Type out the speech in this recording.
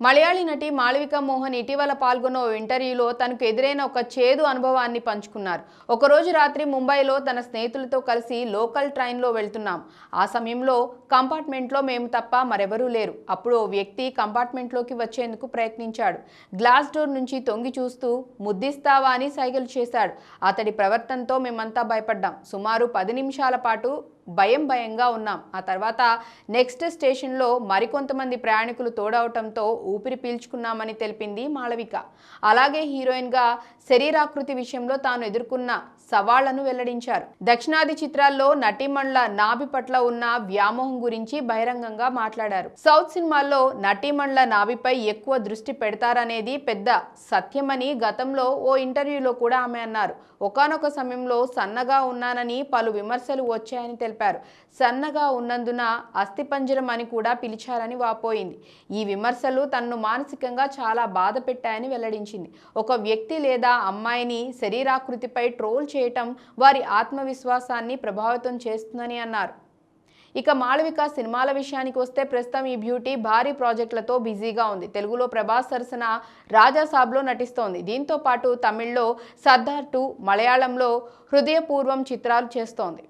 మలయాళీ నటి మాళవిక మోహన్ ఇటీవల పాల్గొన్న ఓ ఇంటర్వ్యూలో తనకు ఎదురైన ఒక చేదు అనుభవాన్ని పంచుకున్నారు. ఒకరోజు రాత్రి ముంబైలో తన స్నేహితులతో కలిసి లోకల్ ట్రైన్లో వెళ్తున్నాం. ఆ సమయంలో కంపార్ట్మెంట్లో మేము తప్ప మరెవరూ లేరు. అప్పుడు ఓ వ్యక్తి కంపార్ట్మెంట్లోకి వచ్చేందుకు ప్రయత్నించాడు. గ్లాస్ డోర్ నుంచి తొంగి చూస్తూ ముద్దిస్తావా? అని సైగలు చేశాడు. అతడి ప్రవర్తనతో మేమంతా భయపడ్డాం. సుమారు పది నిమిషాల పాటు భయం భయంగా ఉన్నాం. ఆ తర్వాత నెక్స్ట్ స్టేషన్లో మరికొంతమంది ప్రయాణికులు తోడవటంతో ఊపిరి పీల్చుకున్నామని తెలిపింది మాళవిక. అలాగే హీరోయిన్గా శరీరాకృతి విషయంలో తాను ఎదుర్కొన్న సవాళ్ళను వెల్లడించారు. దక్షిణాది చిత్రాల్లో నటీమణుల నాభి పట్ల ఉన్న వ్యామోహం గురించి బహిరంగంగా మాట్లాడారు. సౌత్ సినిమాల్లో నటీమణుల నాభిపై ఎక్కువ దృష్టి పెడతారనేది పెద్ద సత్యమని గతంలో ఓ ఇంటర్వ్యూలో కూడా ఆమె అన్నారు. ఒకానొక సమయంలో సన్నగా ఉన్నానని పలు విమర్శలు వచ్చాయని తెలిపారు. సన్నగా ఉన్నందున అస్థిపంజరం అని కూడా పిలిచారని వాపోయింది. ఈ విమర్శలు తనను మానసికంగా చాలా బాధ పెట్టాయని వెల్లడించింది. ఒక వ్యక్తి లేదా అమ్మాయిని శరీరాకృతిపై ట్రోల్ చేయటం వారి ఆత్మవిశ్వాసాన్ని ప్రభావితం చేస్తుందని అన్నారు. ఇక మాళవిక సినిమాల విషయానికి వస్తే ప్రస్తుతం ఈ బ్యూటీ భారీ ప్రాజెక్టులతో బిజీగా ఉంది. తెలుగులో ప్రభాస్ సరసన రాజాసాబ్లో నటిస్తోంది. దీంతో పాటు తమిళ్ళో సర్దార్ టూ మలయాళంలో హృదయపూర్వం చిత్రాలు చేస్తోంది.